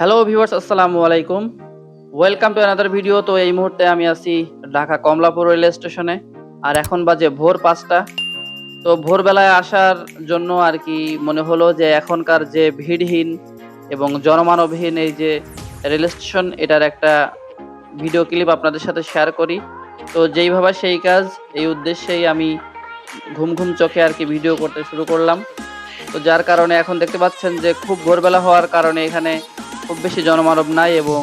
Hello viewers আসসালামু আলাইকুম। Welcome to another video তো এই মুহূর্তে আমি আছি ঢাকা কমলাপুর রেল স্টেশনে। আর এখন বাজে ভোর পাঁচটা। তো ভোরবেলায় আসার জন্য আর কি মনে হলো যে এখনকার যে ভিড়হীন এবং জনমানবহীন এই যে রেল স্টেশন, এটার একটা ভিডিও ক্লিপ আপনাদের সাথে শেয়ার করি। তো যেইভাবে সেই কাজ, এই উদ্দেশ্যেই আমি ঘুম ঘুম চোখে আর কি ভিডিও করতে শুরু করলাম। তো যার কারণে এখন দেখতে পাচ্ছেন যে খুব ভোরবেলা হওয়ার কারণে এখানে খুব বেশি জনমানব নাই এবং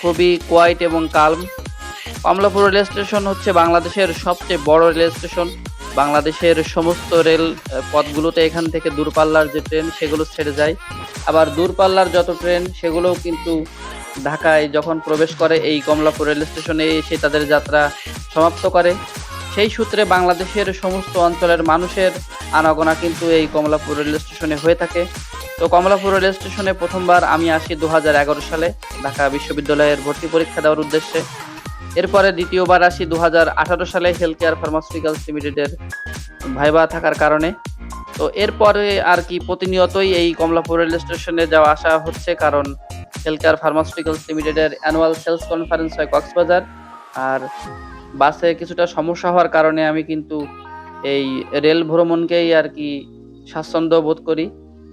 খুবই কোয়াইট এবং কালম কমলাপুর রেল স্টেশন হচ্ছে বাংলাদেশের সবচেয়ে বড় রেল স্টেশন। বাংলাদেশের সমস্ত রেল পথগুলোতে এখান থেকে দূরপাল্লার যে ট্রেন, সেগুলো ছেড়ে যায়। আবার দূরপাল্লার যত ট্রেন, সেগুলোও কিন্তু ঢাকায় যখন প্রবেশ করে এই কমলাপুর রেল স্টেশনে এসে তাদের যাত্রা সমাপ্ত করে। সেই সূত্রে বাংলাদেশের সমস্ত অঞ্চলের মানুষের আনাগোনা কিন্তু এই কমলাপুর রেল স্টেশনে হয়ে থাকে। তো কমলাপুর রেল স্টেশনে প্রথমবার আমি আসি দু হাজার এগারো সালে। ঢাকা বিশ্ববিদ্যালয়ের ভর্তি পরীক্ষা দেওয়ার উদ্দেশ্যে। এরপরে দ্বিতীয়বার আসি দু হাজার আঠারো সালে হেলথ কেয়ার ফার্মাসিউটিক্যালস লিমিটেডের ভাইবা থাকার কারণে। তো এরপরে আর কি প্রতিনিয়তই এই কমলাপুর রেল স্টেশনে যাওয়া আসা হচ্ছে কারণ হেলথ কেয়ার ফার্মাসিউটিক্যালস লিমিটেডের অ্যানুয়াল সেলস কনফারেন্স হয় কক্সবাজার। আর বাসে কিছুটা সমস্যা হওয়ার কারণে আমি কিন্তু এই রেল ভ্রমণকেই আর কি স্বাচ্ছন্দ্য বোধ করি।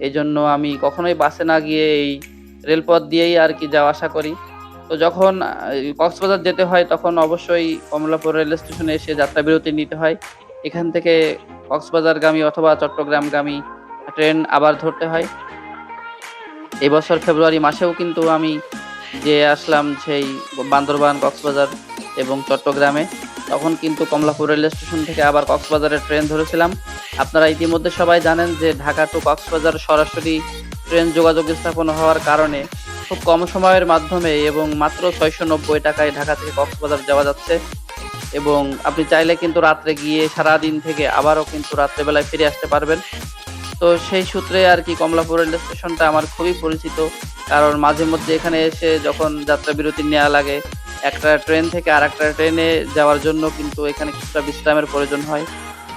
এই জন্য আমি কখনোই বাসে না গিয়ে এই রেলপথ দিয়েই আর কি যাওয়া আসা করি। তো যখন কক্সবাজার যেতে হয় তখন অবশ্যই কমলাপুর রেল স্টেশনে এসে যাত্রা বিরতি নিতে হয়। এখান থেকে কক্সবাজারগামী অথবা চট্টগ্রামগামী ট্রেন আবার ধরতে হয়। এবছর ফেব্রুয়ারি মাসেও কিন্তু আমি যে আসলাম সেই বান্দরবান, কক্সবাজার এবং চট্টগ্রামে, তখন কিন্তু কমলাপুর রেল স্টেশন থেকে আবার কক্সবাজারের ট্রেন ধরেছিলাম। আপনারা ইতিমধ্যে সবাই জানেন যে ঢাকা টু কক্সবাজার সরাসরি ট্রেন যোগাযোগ স্থাপন হওয়ার কারণে খুব কম সময়ের মাধ্যমে এবং মাত্র ছয়শো নব্বই টাকায় ঢাকা থেকে কক্সবাজার যাওয়া যাচ্ছে। এবং আপনি চাইলে কিন্তু রাত্রে গিয়ে সারা দিন থেকে আবারও কিন্তু রাত্রেবেলায় ফিরে আসতে পারবেন। তো সেই সূত্রে আর কি কমলাপুর রেল স্টেশনটা আমার খুবই পরিচিত। কারণ মাঝে মধ্যে এখানে এসে যখন যাত্রা বিরতি নেওয়া লাগে, একটা ট্রেন থেকে আর একটা ট্রেনে যাওয়ার জন্য কিন্তু এখানে কিছুটা বিশ্রামের প্রয়োজন হয়।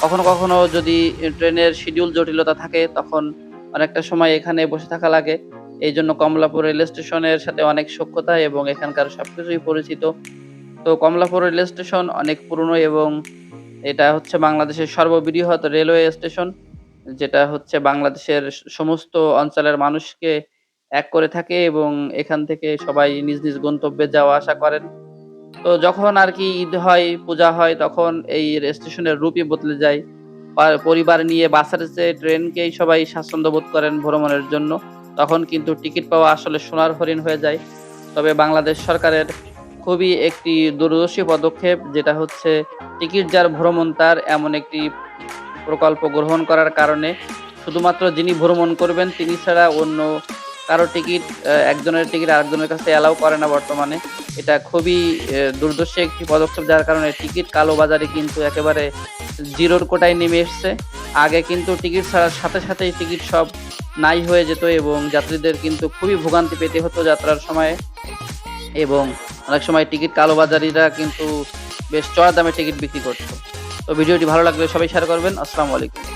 কখনো কখনো যদি ট্রেনের শিডিউল জটিলতা থাকে, তখন অনেকটা সময় এখানে বসে থাকা লাগে। এই জন্য কমলাপুর রেল স্টেশনের সাথে অনেক সখ্যতা এবং এখানকার সবকিছুই পরিচিত। তো কমলাপুর রেল স্টেশন অনেক পুরনো এবং এটা হচ্ছে বাংলাদেশের সর্ববৃহৎ রেলওয়ে স্টেশন, যেটা হচ্ছে বাংলাদেশের সমস্ত অঞ্চলের মানুষকে এক করে থাকে এবং এখান থেকে সবাই নিজ নিজ গন্তব্যে যাওয়া আসা করেন। তো যখন আর কি ঈদ হয়, পূজা হয়, তখন এই স্টেশনের রূপই বদলে যায়। পরিবার নিয়ে বাসের চেয়ে ট্রেনকেই সবাই স্বাচ্ছন্দ্য বোধ করেন ভ্রমণের জন্য। তখন কিন্তু টিকিট পাওয়া আসলে সোনার হরিণ হয়ে যায়। তবে বাংলাদেশ সরকারের খুবই একটি দূরদর্শী পদক্ষেপ, যেটা হচ্ছে টিকিট যার ভ্রমণ তার এমন একটি প্রকল্প গ্রহণ করার কারণে। শুধুমাত্র যিনি ভ্রমণ করবেন, তিনি ছাড়া অন্য কারও টিকিট একজনের টিকিট আরেকজনের কাছে অ্যালাউ করে না বর্তমানে। এটা খুবই দুর্দর্শী একটি পদক্ষেপ, যার কারণে টিকিট কালোবাজারে কিন্তু একেবারে জিরোর কোটায় নেমে এসছে। আগে কিন্তু টিকিট ছাড়ার সাথে সাথেই টিকিট সব নাই হয়ে যেত এবং যাত্রীদের কিন্তু খুবই ভোগান্তি পেতে হতো যাত্রার সময়ে। এবং অনেক সময় টিকিট কালোবাজারিরা কিন্তু বেশ চড়া দামে টিকিট বিক্রি করতো। তো ভিডিওটি ভালো লাগলে সবাই শেয়ার করবেন। আসসালামু আলাইকুম।